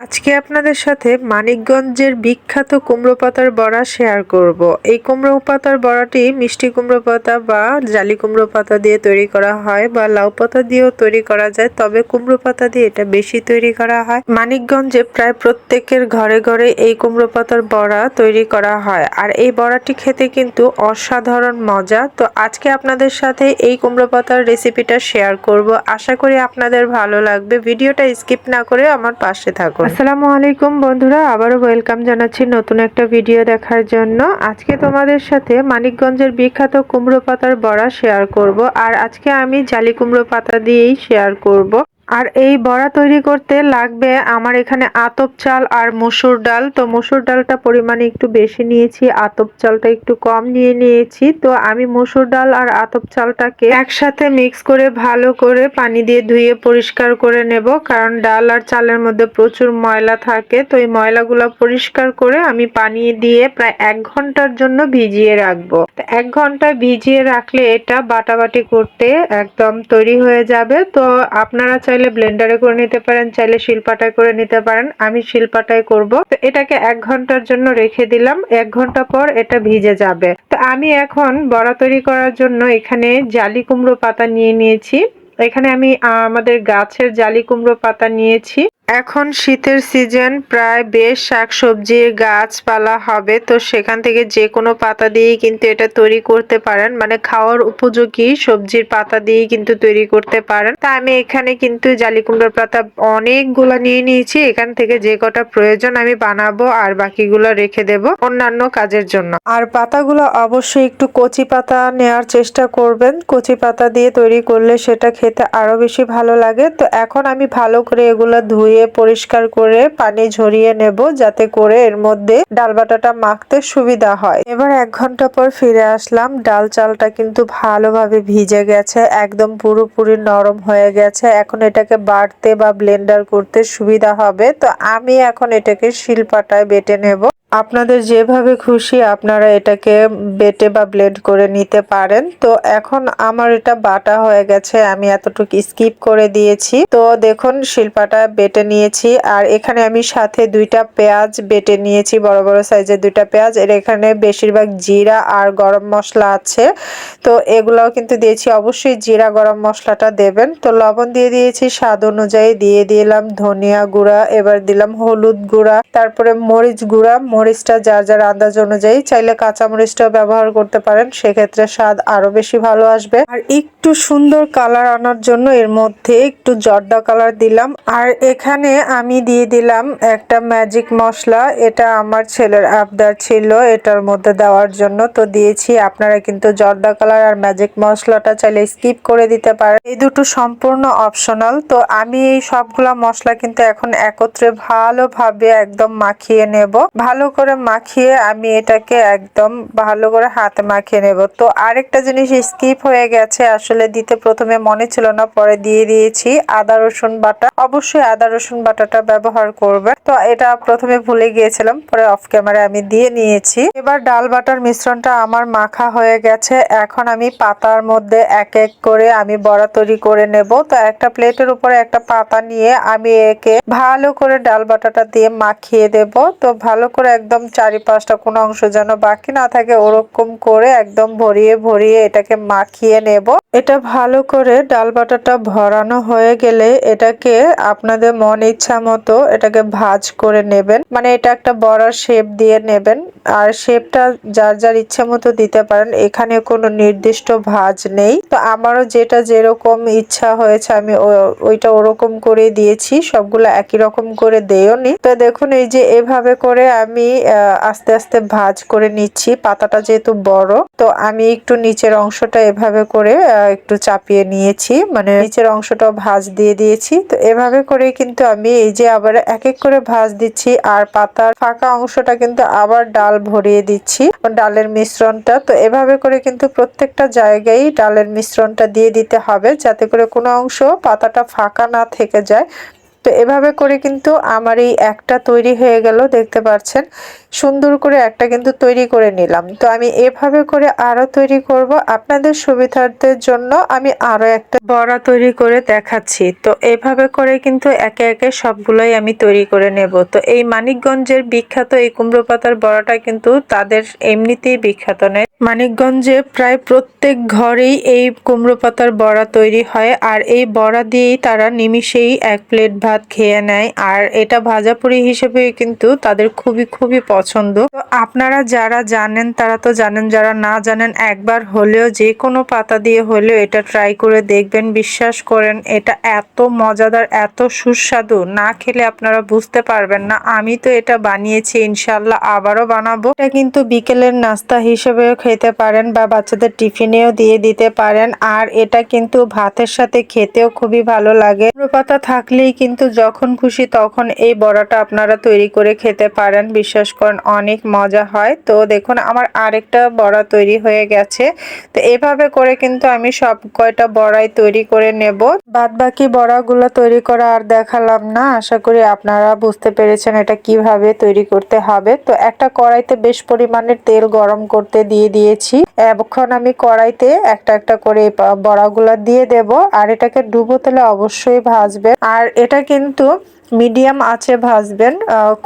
আজকে আপনাদের সাথে মানিকগঞ্জের বিখ্যাত কুমড়ো পাতার বড়া শেয়ার করব। এই কুমড়ো পাতার বড়াটি মিষ্টি কুমড়ো পাতা বা জালি কুমড়ো পাতা দিয়ে তৈরি করা হয় বা লাউ পাতা দিয়েও তৈরি করা যায়, তবে কুমড়ো পাতা দিয়ে এটা বেশি তৈরি করা হয়। মানিকগঞ্জে প্রায় প্রত্যেকের ঘরে ঘরে এই কুমড়ো পাতার বড়া তৈরি করা হয়, আর এই বড়াটি খেতে কিন্তু অসাধারণ মজা। তো আজকে আপনাদের সাথে এই কুমড়ো পাতার রেসিপিটা শেয়ার করব। আশা করি আপনাদের ভালো লাগবে। ভিডিওটা স্কিপ না করে আমার পাশে থাকুন। আসসালামু আলাইকুম বন্ধুরা, আবারও ওয়েলকাম জানাচ্ছি নতুন একটা ভিডিও দেখার জন্য। আজকে তোমাদের সাথে মানিকগঞ্জের বিখ্যাত কুমড়ো পাতার বড়া শেয়ার করব। আর আজকে আমি জালি কুমড়ো পাতা দিয়েই শেয়ার করব। আর এই বড়া তৈরি করতে লাগবে আমার এখানে আতপ চাল আর মসুর ডাল। তো মসুর ডালটা পরিমাণে একটু বেশি নিয়েছি, আতপ চালটা একটু কম নিয়ে নিয়েছি। তো আমি মসুর ডাল আর আতপ চালটাকে একসাথে মিক্স করে ভালো করে পানি দিয়ে ধুয়ে পরিষ্কার করে নেব। কারণ ডাল আর চালের মধ্যে প্রচুর ময়লা থাকে। তো এই ময়লাগুলো পরিষ্কার করে আমি পানি দিয়ে প্রায় এক ঘণ্টার জন্য ভিজিয়ে রাখব। এক ঘণ্টা ভিজিয়ে রাখলে এটা বাটাবাটি করতে একদম তৈরি হয়ে যাবে। তো আপনারা চাইলে ব্লেন্ডারে করে নিতে পারেন, চাইলে শিলপাটায় করে নিতে পারেন। আমি শিলপাটায় করব। তো এটাকে এক ঘণ্টার জন্য রেখে দিলাম। এক ঘণ্টা পর এটা ভিজে যাবে। তো আমি এখন বড়া তৈরি করার জন্য এখানে জালি কুমড়ো পাতা নিয়ে নিয়েছি। এখানে আমি আমাদের গাছের জালি কুমড়ো পাতা নিয়েছি। এখন শীতের সিজন, প্রায় বেশ শাকসবজির গাছপালা হবে, তো সেখান থেকে যে কোনো পাতা দিয়েই কিন্তু এটা তৈরি করতে পারেন। মানে খাওয়ার উপযোগী সবজির পাতা দিয়েই কিন্তু তৈরি করতে পারেন। তা আমি এখানে কিন্তু জালি কুমড়োর পাতা অনেকগুলো নিয়ে নিয়েছি। এখান থেকে যে কটা প্রয়োজন আমি বানাবো আর বাকিগুলো রেখে দেব অন্যান্য কাজের জন্য। আর পাতাগুলো অবশ্যই একটু কচি পাতা নেওয়ার চেষ্টা করবেন। কচি পাতা দিয়ে তৈরি করলে সেটা খেতে আরও বেশি ভালো লাগে। তো এখন আমি ভালো করে এগুলো ধুয়ে পরিষ্কার করে পানি ঝরিয়ে নেব যাতে করে এর মধ্যে ডাল বাটাটা মাখতে সুবিধা হয়। এবার এক ঘণ্টা পর ফিরে আসলাম। ডাল চালটা কিন্তু ভালোভাবে ভিজে গেছে, একদম পুরোপুরি নরম হয়ে গেছে। এখন এটাকে বাড়তে বা ব্লেন্ডার করতে সুবিধা হবে। তো আমি এখন এটাকে শিলপাটায় বেটে নেব। আপনাদের যেভাবে খুশি আপনারা এটাকে বেটে বা ব্লেন্ড করে নিতে পারেন। তো এখন আমার এটা বাটা হয়ে গেছে, আমি এতটুকু স্কিপ করে দিয়েছি। তো দেখুন, শিল্পাটা বেটে নিয়েছি, আর এখানে আমি সাথে দুইটা পেঁয়াজ বেটে নিয়েছি, বড় বড় সাইজের দুইটা পেঁয়াজ। এর এখানে বেশিরভাগ জিরা আর গরম মশলা আছে। তো এগুলাও কিন্তু দিয়েছি, অবশ্যই জিরা গরম মশলাটা দেবেন। তো লবণ দিয়ে দিয়েছি, স্বাদ অনুযায়ী দিয়ে দিলাম ধনিয়া গুঁড়া, এবার দিলাম হলুদ গুঁড়া, তারপরে মরিচ গুঁড়া মরিচটা যার যার আন্দাজ অনুযায়ী চাইলে কাঁচা মরিচটাও ব্যবহার করতে পারেন, সেক্ষেত্রে স্বাদ আরও বেশি ভালো আসবে। আর একটু সুন্দর কালার আনার জন্য এর মধ্যে একটু জর্দা কালার দিলাম। আর এখানে আমি দিয়ে দিলাম একটা ম্যাজিক মশলা, এটা আমার ছেলের আবদার ছিল এটার মধ্যে দেওয়ার জন্য, তো দিয়েছি। আপনারা কিন্তু জর্দা কালার আর ম্যাজিক মশলাটা চাইলে স্কিপ করে দিতে পারেন। এই দুটো সম্পূর্ণ অপশনাল, তো আমি এই সবগুলা মশলা কিন্তু এখন একত্রে ভালোভাবে একদম মাখিয়ে নেব। ভালো করে মাখিয়ে আমি এটাকে একদম ভালো করে হাতে মাখিয়ে নেব। তো আরেকটা জিনিস স্কিপ হয়ে গেছে, আসলে দিতে প্রথমে মনে ছিল না, পরে দিয়ে দিয়েছি আদা, রসুন বাটা। অবশ্যই আদা, রসুন বাটাটা ব্যবহার করবে তো এটা প্রথমে ভুলে গিয়েছিলাম, পরে অফ ক্যামেরা আমি দিয়ে নিয়েছি। এবার ডাল বাটার মিশ্রণটা আমার মাখা হয়ে গেছে। এখন আমি পাতার মধ্যে এক এক করে আমি বড়া তৈরি করে নেব। তো একটা প্লেটের উপরে একটা পাতা নিয়ে আমি একে ভালো করে ডাল বাটাটা দিয়ে মাখিয়ে দেব। তো ভালো করে একদম চারিপাশটা কোনো অংশ যেন বাকি না থাকে, ওরকম করে একদম ভরিয়ে ভরিয়ে এটাকে মাখিয়ে নেব। এটা ভালো করে ডাল বাটাটা ভরানো হয়ে গেলে এটাকে আপনাদের মন ইচ্ছা মতো এটাকে ভাজ করে নেবেন। মানে এটা একটা বড় শেপ দিয়ে নেবেন। আর শেপটা যার যার ইচ্ছা মতো দিতে পারেন, এখানে কোনো নির্দিষ্ট ভাজ নেই। তো আমারও যেটা যেরকম ইচ্ছা হয়েছে, আমি ওইটা ওরকম করে দিয়েছি, সবগুলো একই রকম করে দেওনি। তো দেখুন, এই যে এভাবে করে আমি আস্তে আস্তে ভাজ করে নিচ্ছি। পাতাটা যেহেতু বড়, তো আমি একটু নিচের অংশটা এভাবে করে একটু চাপিয়ে নিয়েছি। মানে নিচের অংশটা ভাজ দিয়ে দিয়েছি। তো এভাবে করে কিন্তু আমি এই যে আবার এক এক করে ভাজ দিচ্ছি, আর পাতার ফাঁকা অংশটা কিন্তু আবার ডাল ভরিয়ে দিচ্ছি, ডালের মিশ্রণটা। তো এভাবে করে কিন্তু প্রত্যেকটা জায়গায় ডালের মিশ্রণটা দিয়ে দিতে হবে, যাতে করে কোনো অংশ পাতাটা ফাঁকা না থেকে যায়। তো এভাবে করে কিন্তু আমার এই একটা তৈরি হয়ে গেল, দেখতে পাচ্ছেন। সুন্দর করে একটা কিন্তু তৈরি করে নিলাম। তো আমি এভাবে করে আরও তৈরি করব। আপনাদের সুবিধার্থের জন্য আমি আরও একটা বড়া তৈরি করে দেখাচ্ছি। তো এভাবে করে কিন্তু একে একে সবগুলোই আমি তৈরি করে নেব। তো এই মানিকগঞ্জের বিখ্যাত এই কুমড়ো পাতার বড়াটা কিন্তু তাদের এমনিতেই বিখ্যাত নয়। মানিকগঞ্জে প্রায় প্রত্যেক ঘরেই এই কুমড়ো পাতার বড়া তৈরি হয়, আর এই বড়া দিয়েই তারা নিমিষেই এক প্লেট ভাত খেয়ে নেয়, আর এটা ভাজাপুরি হিসেবে কিন্তু তাদের খুবই খুবই পছন্দ। তো আপনারা যারা জানেন, তারা তো জানেন, যারা না জানেন, একবার হলেও যে কোনো পাতা দিয়ে হলেও এটা ট্রাই করে দেখবেন, বিশ্বাস করেন, এটা এত মজাদার, এত সুস্বাদু, না খেলে আপনারা বুঝতে পারবেন না। আমি তো এটা বানিয়েছি ইনশাল্লাহ আবারও বানাবো। এটা কিন্তু বিকেলের নাস্তা হিসেবেও খেতে পারেন বা বাচ্চাদের টিফিনেও দিয়ে দিতে পারেন। আর এটা কিন্তু ভাতের সাথে খেতেও খুবই ভালো লাগে। পাতা থাকলেই কিন্তু যখন খুশি তখন এই বড়াটা আপনারা তৈরি করে খেতে পারেন। বিশ্বাস করেন, অনেক মজা হয়। তো দেখুন, আমার আরেকটা বড়া তৈরি হয়ে গেছে। তো এভাবে করে কিন্তু আমি সব কয়টা বড়াই তৈরি করে নেব। বাদ বাকি বড়াগুলো তৈরি করা আর দেখালাম না। আশা করি আপনারা বুঝতে পেরেছেন এটা কীভাবে তৈরি করতে হবে। তো একটা কড়াইতে বেশ পরিমাণের তেল গরম করতে দিয়ে দিয়েছি। এখন আমি কড়াইতে একটা একটা করে বড়াগুলো দিয়ে দেব। আর এটাকে ডুবো তেলে অবশ্যই ভাজবে। আর এটা কিন্তু মিডিয়াম আছে ভাজবেন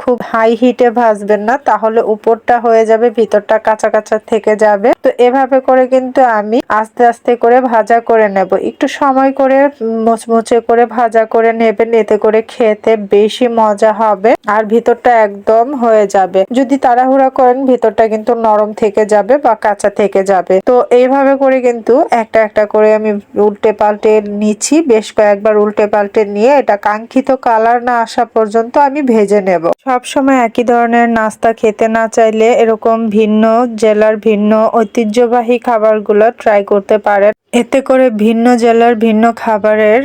খুব হাই হিটে ভাজবেন না, তাহলে উপরটা হয়ে যাবে, ভিতরটা কাঁচা কাঁচা থেকে যাবে। তো এভাবে করে কিন্তু আমি আস্তে আস্তে করে ভাজা করে নেব। একটু সময় করে মুচমুচে করে ভাজা করে নেবেন, এতে করে খেতে বেশি মজা হবে আর ভিতরটা একদম হয়ে যাবে। যদি তাড়াহুড়া করেন, ভিতরটা কিন্তু নরম থেকে যাবে বা কাঁচা থেকে যাবে। তো এইভাবে করে কিন্তু একটা একটা করে আমি উল্টে পাল্টে নিচ্ছি। বেশ কয়েকবার উল্টে পাল্টে নিয়ে এটা কাঙ্ক্ষিত কালার না আসা পর্যন্ত আমি ভেজে নেব। সব সময় একই ধরনের নাস্তা খেতে না চাইলে এরকম ভিন্ন জেলার ভিন্ন ঐতিহ্যবাহী খাবারগুলো ট্রাই করতে পারেন। এতে করে ভিন্ন জেলার ভিন্ন খাবারের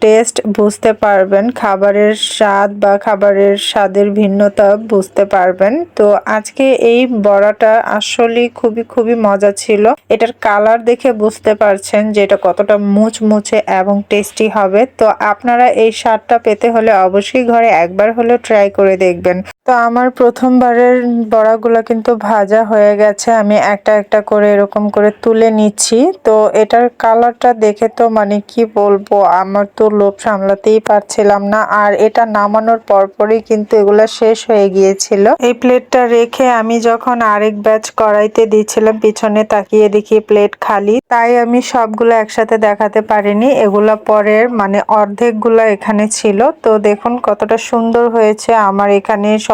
টেস্ট বুঝতে পারবেন। খাবারের স্বাদ বা খাবারের স্বাদের ভিন্নতা বুঝতে পারবেন। তো আজকে এই বড়াটা আসলে খুবই খুবই মজা ছিল। এটার কালার দেখে বুঝতে পারছেন যে এটা কতটা মুচমুচে এবং টেস্টি হবে। তো আপনারা এই স্বাদটা পেতে হলে অবশ্যই ঘরে একবার হলেও ট্রাই করে দেখবেন। তো আমার প্রথমবারের বড়াগুলো কিন্তু ভাজা হয়ে গেছে। আমি একটা একটা করে এরকম করে তুলে নিচ্ছি। তো এটার কালারটা দেখে তো মানে কি বলব, আমার তো লোভ সামলাতেই পারছিলাম না। আর এটা নামানোর পরপরই কিন্তু এগুলা শেষ হয়ে গিয়েছিল। এই প্লেটটা রেখে আমি যখন আরেক ব্যাচ কড়াইতে দিচ্ছিলাম, পিছনে তাকিয়ে দেখি প্লেট খালি। তাই আমি সবগুলো একসাথে দেখাতে পারিনি। এগুলা পরের মানে অর্ধেকগুলো এখানে ছিল। তো দেখুন কতটা সুন্দর হয়েছে আমার এখানে সব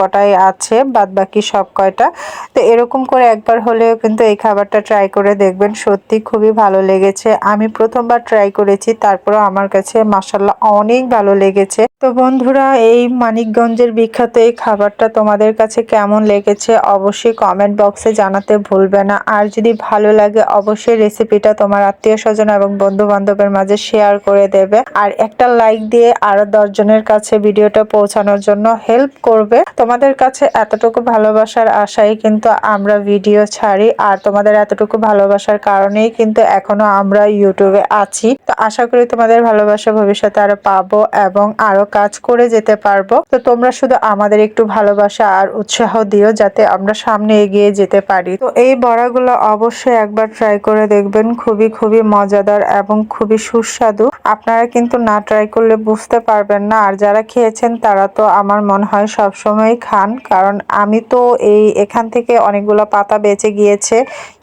কটাই আছে বাদ বাকি সব কয়টা। তো এরকম করে একবার হলেও কিন্তু এই খাবারটা ট্রাই করে দেখবেন, সত্যি খুবই ভালো লেগেছে। আমি প্রথমবার ট্রাই করেছি, তারপরেও আমার কাছে মাসাল্লাহ অনেক ভালো লেগেছে। তো বন্ধুরা, এই মানিকগঞ্জের বিখ্যাত এই খাবারটা তোমাদের কাছে কেমন লেগেছে অবশ্যই কমেন্ট বক্সে জানাতে ভুলবে না। আর যদি ভালো লাগে, অবশ্যই রেসিপিটা তোমার আত্মীয় স্বজন এবং বন্ধু বান্ধবের মাঝে শেয়ার করে দেবে। আর একটা লাইক দিয়ে আরও দশজনের কাছে ভিডিওটা পৌঁছানোর জন্য হেল্প করবে। তোমাদের কাছে এতটুকু ভালোবাসার আশাই কিন্তু আমরা ভিডিও ছাড়ি, আর তোমাদের এতটুকু ভালোবাসার কারণেই কিন্তু এখনও আমরা ইউটিউবে আছি। তো আশা করি তোমাদের ভালোবাসা ভবিষ্যতে আরও পাবো এবং আরও কাজ করে যেতে পারব। তো তোমরা শুধু আমাদের একটু ভালোবাসা আর উৎসাহ দিও যাতে আমরা সামনে এগিয়ে যেতে পারি। তো এই বড়াগুলো অবশ্যই একবার ট্রাই করে দেখবেন। খুবই খুবই মজাদার এবং খুবই সুস্বাদু। আপনারা কিন্তু না ট্রাই করলে বুঝতে পারবেন না। আর যারা খেয়েছেন তারা তো আমার মনে হয় সবসময় খান, কারণ আমি তো এই এখান থেকে অনেকগুলো পাতা বেঁচে গিয়েছে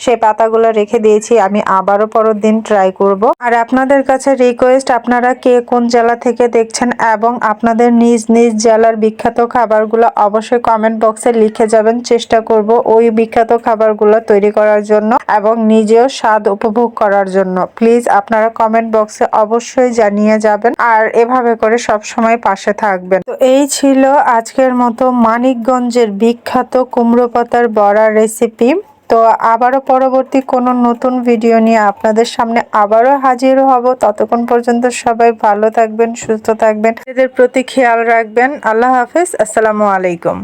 সেই পাতাগুলো রেখে দিয়েছি, আমি আবারও পরের দিন ট্রাই করব। আর আপনাদের কাছে রিকোয়েস্ট আপনারা কে কোন জেলা থেকে দেখছেন এবং আপনাদের নিজ নিজ জেলার বিখ্যাত খাবারগুলো অবশ্যই কমেন্ট বক্সে লিখে যাবেন, চেষ্টা করব ওই বিখ্যাত খাবারগুলো তৈরি করার জন্য এবং নিজেও স্বাদ উপভোগ করার জন্য। প্লিজ আপনারা কমেন্ট বক্সে অবশ্যই জানিয়ে যাবেন, আর এভাবে করে সব সময় পাশে থাকবেন। তো এই ছিল আজকের মতো মানিকগঞ্জের বিখ্যাত কুমড়ো পাতার বড়ার রেসিপি তো আবারও পরবর্তী কোনো নতুন ভিডিও নিয়ে আপনাদের সামনে আবারও হাজির হব। ততক্ষণ পর্যন্ত সবাই ভালো থাকবেন, সুস্থ থাকবেন। এদের প্রতি খেয়াল রাখবেন। আল্লাহ হাফেজ। আসসালামু আলাইকুম।